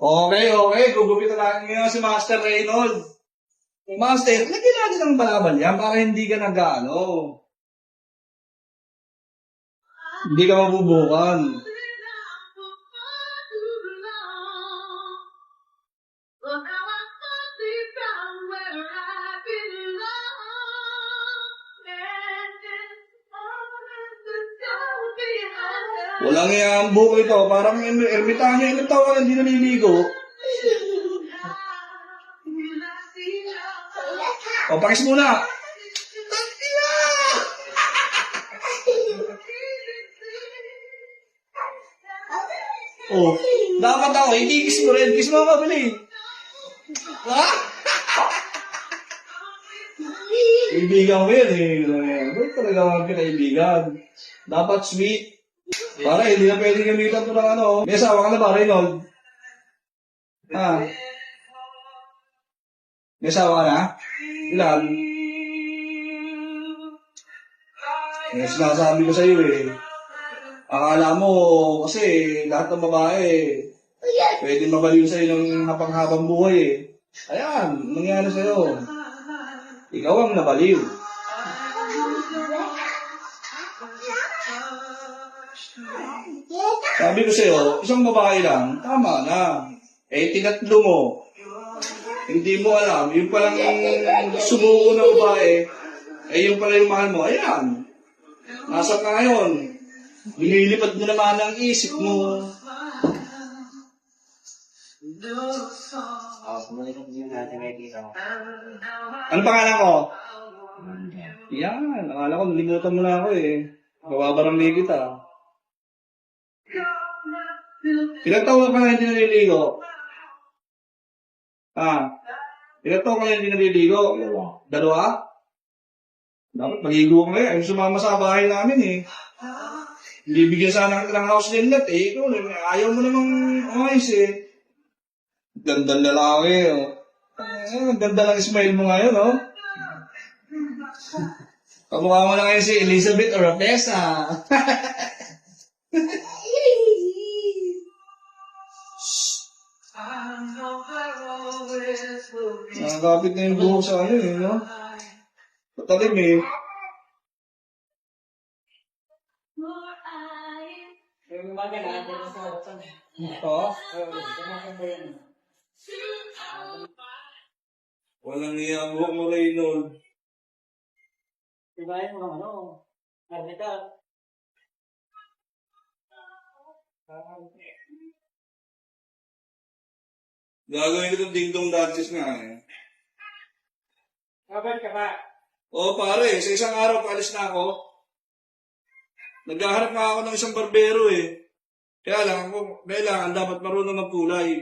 Okay, okay. Gugupitan natin ngayon si Master Reynold. Master, lagyan natin ng balabal yan para hindi ka nag-ano. Hindi ka mabubukan. Walang yan buko ito. Parang erm- ermitanyo. Ilang taon ka hindi naliligo. O, pakis muna. Oh, dapat ako, hindi kiss mo rin. Kiss mo ako, bili. Ha? Kaibigan ko yan eh. Ba't talaga mga kaibigan? Dapat sweet. Para hindi na pwede gamitan ito ng ano. May asawa ka na ba, Reynold? Ha? May asawa ka na? Ilan? Eh, sinasabi ko sa iyo eh. Akala mo, kasi lahat ng babae, pwede mabaliw sa'yo ng hapang-habang buhay eh. Ayan, nangyari sa'yo. Ikaw ang nabaliw. Sabi ko sa'yo, isang babae lang, tama na. Eh, tinatlo mo. Hindi mo alam, yung palang sumuko na babae, eh, yung pala yung mahal mo, ayan. Nasa ka ngayon. Nililipad mo naman ang isip mo. Oh, natin may kita ko. Ano pangalan ko? Yan, akala ko nalimutan mo na ako eh. Bababarangay kita. Ilang taon ka na hindi naliligo? Ah, ilang taon ka na hindi naliligo? Dalawa? Dapat magigo ka ngayon. Ayaw sumama sa bahay namin eh. Hindi bigyan sana ng house linlet eh. Ikaw, ayaw mo namang umayos eh. Ganda lalaki oh. Eh, ang ganda ng smile mo ngayon oh. Kamukha mo na ngayon si Elizabeth Oropesa. Nakakapit na yung buhok sa ano eh, no? Patalim eh. Yung mga natin sa hotel. Oo. Walang iya ang buhok mo, Reynold. Diba yung ano? Arnita. Gagawin ko itong ding-dong dances nga eh. Kapag ka ba? Oo pare, sa isang araw paalis na ako. Naghahanap nga ako ng isang barbero eh. Kaya lang ako, kailangan dapat marunong ng kulay.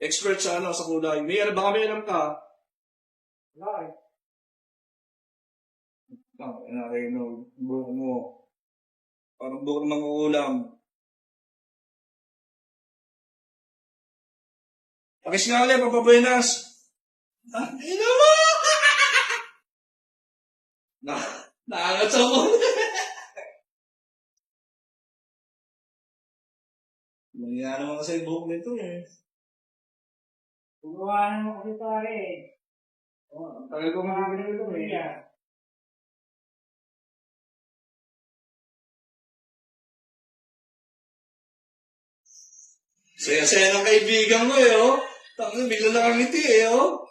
Expert sa ano, sa kulay. May alam, baka may alam ka. Wala eh. Ah, na Reynold, buhok mo. Parang buhok ng ulam. Pakis nga ulit, papabuenas. Ah, ina mo! Na, naangat sa mo. Nangyari naman kasi buhok nito eh. Gumawa mo kasi pare. Oh, ang tagal ko mga ganito eh. Saya-saya ng kaibigan ko eh, oh. Tangin, bigla na ngiti eh, oh.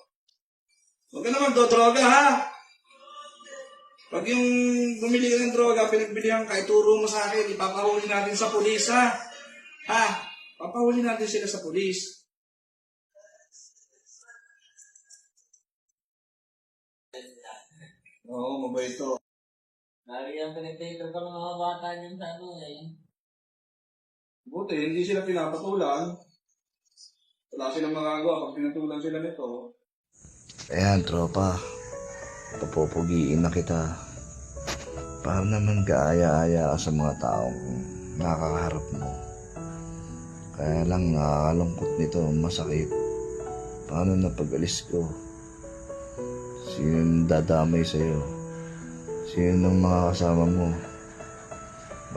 Huwag ka naman dodroga, ha? Pag yung bumili ka ng droga, pinagbilihan ka, ituro mo sa akin, ipapahuli natin sa pulis, ha? Ha? Papahuli natin sila sa pulis. Oo, mabait to. Lagi ang pinag-taker ng mga bata niyan sa ano eh. Buti, hindi sila pinapatulan. Wala silang magagawa pag pinatulan sila nito. Ayan, tropa. Papupugiin na kita. Para naman kaaya-aya ka sa mga taong nakakaharap mo. Kaya lang nakakalungkot nito, masakit. Paano na pag-alis ko? Sino dadamay sa'yo? Sino ng mga kasama mo?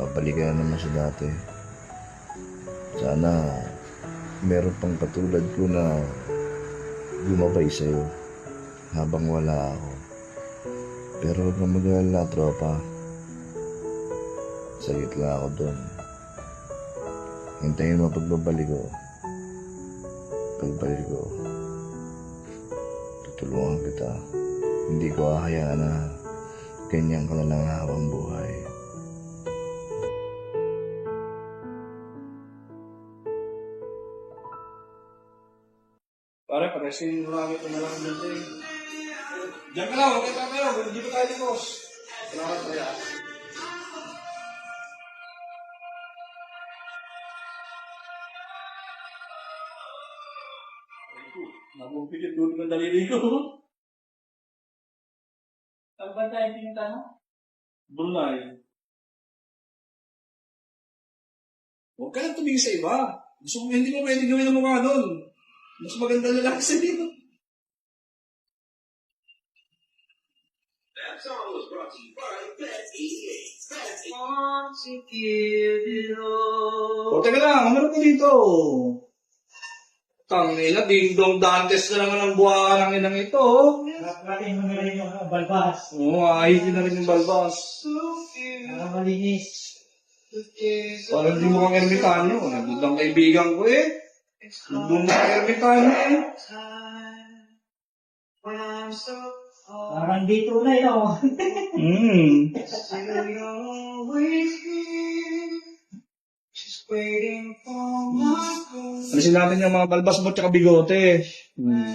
Babalikan na naman sa dati. Sana meron pang katulad ko na gumabay sa'yo habang wala ako. Pero huwag kang mag-alala, tropa. Sagit lang ako doon. Hintayin mo pagbabalik ko. Pagbalik ko, tutulungan kita. Hindi ko ahayaan na ganyan ka na lang habang buhay. Pare, pare, sinurami ko na lang dito eh. Diyan ka lang, huwag kayo tayo. Hindi pa tayo boss. Salamat kaya. Nabumpigit doon ng daliri ko. Saan ba tayo pinta no? Brunei. Huwag ka lang tumingin sa iba. Gusto mo, hindi mo pwede gawin ang mukha doon. Mas maganda lalaki sa dito. O, teka lang, ano ko dito? Tangina, ding-dong dantes na naman ang buwan ng inang ito. Natin mo na rin yung balbas. Oo, ahihin na rin yung balbas. Para malinis. Parang di mo kang ermitanyo. Nandun ang kaibigan ko eh. Nandun na ang ermitanyo eh. Parang dito na yun. oh. Hmm. Alisin natin yung mga balbas mo tsaka bigote. Hmm.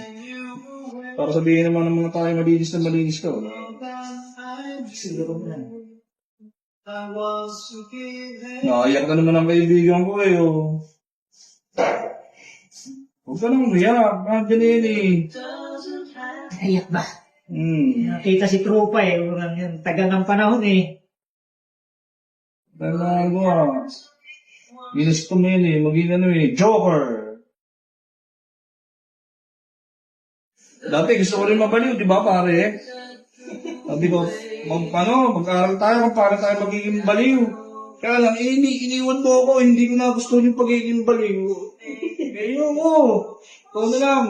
Para sabihin naman ng mga tayo malinis na malinis ka. Wala. Siguro na. Naiyak na naman ang kaibigan ko eh. Oh. Huwag ka nang umiyak. Nandiyan yun eh. Ayak ba? Hmm. Nakita si Trupa eh. Urang yun. Tagal ng panahon eh. Ah. Ginusto mo yun eh. Maging ano eh. Joker. Dati gusto ko rin mabaliw, di ba pare? Sabi ko, mag, ano, mag-aral tayo kung paano tayo magiging baliw. Kaya lang, eh, ini, iniwan mo ako, hindi ko na gusto yung pagiging baliw. Ngayon mo, ikaw na lang.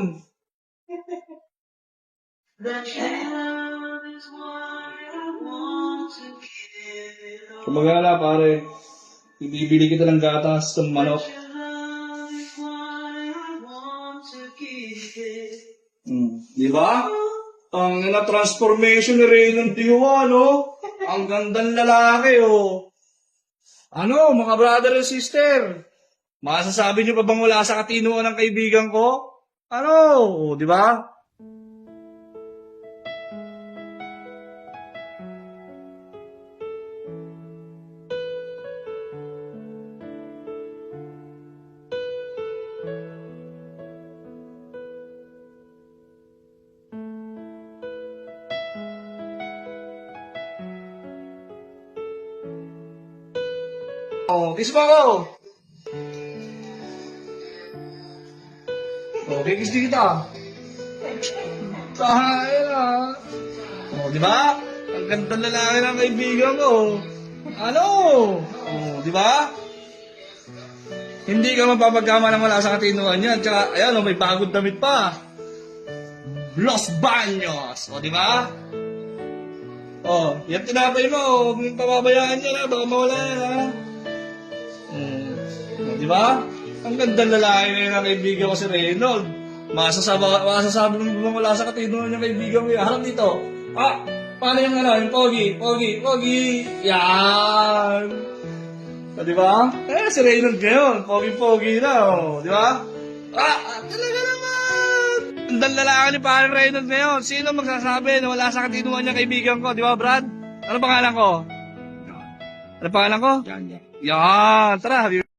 Kung mag-aala pare, ibibili kita ng gatas ng manok. Hmm. Di ba? Ang na transformation ni Raymond Diwa, no? Ang gandang lalaki, oh. Ano, mga brother and sister? Masasabi niyo pa bang wala sa katinuan ng kaibigan ko? Ano? Di ba? Oh, kiss mo ako. Oh, kikis din kita. Tahay na. Oh, di ba? Ang ganda lalaki ng kaibigan ko. Ano? Oh, di ba? Hindi ka mapapagkama ng wala sa katinuan niya. Tsaka, ayan, oh, may pagod damit pa. Los Baños. O, di ba? Oh, yan tinapay mo. Huwag mong pababayaan niya na. Baka mawala yan, ha? Di ba? Ang ganda lalaki ngayon ng kaibigan ko si Reynold. Masasabi, masasabi mo ba wala sa katinuan niya kaibigan ko yan? Harap dito. Ah, paano yung ano, yung pogi, pogi, pogi. Yan. O, di ba? Eh, si Reynold ngayon. Pogi-pogi na, oh. Di ba? Ah, ah, talaga naman. Ang lalaki ni Pare Reynold ngayon. Sino magsasabi na wala sa katinuan niya kaibigan ko? Di ba, Brad? Ano pangalan ko? Ano pangalan ko? Yan, yan. Yan, tara.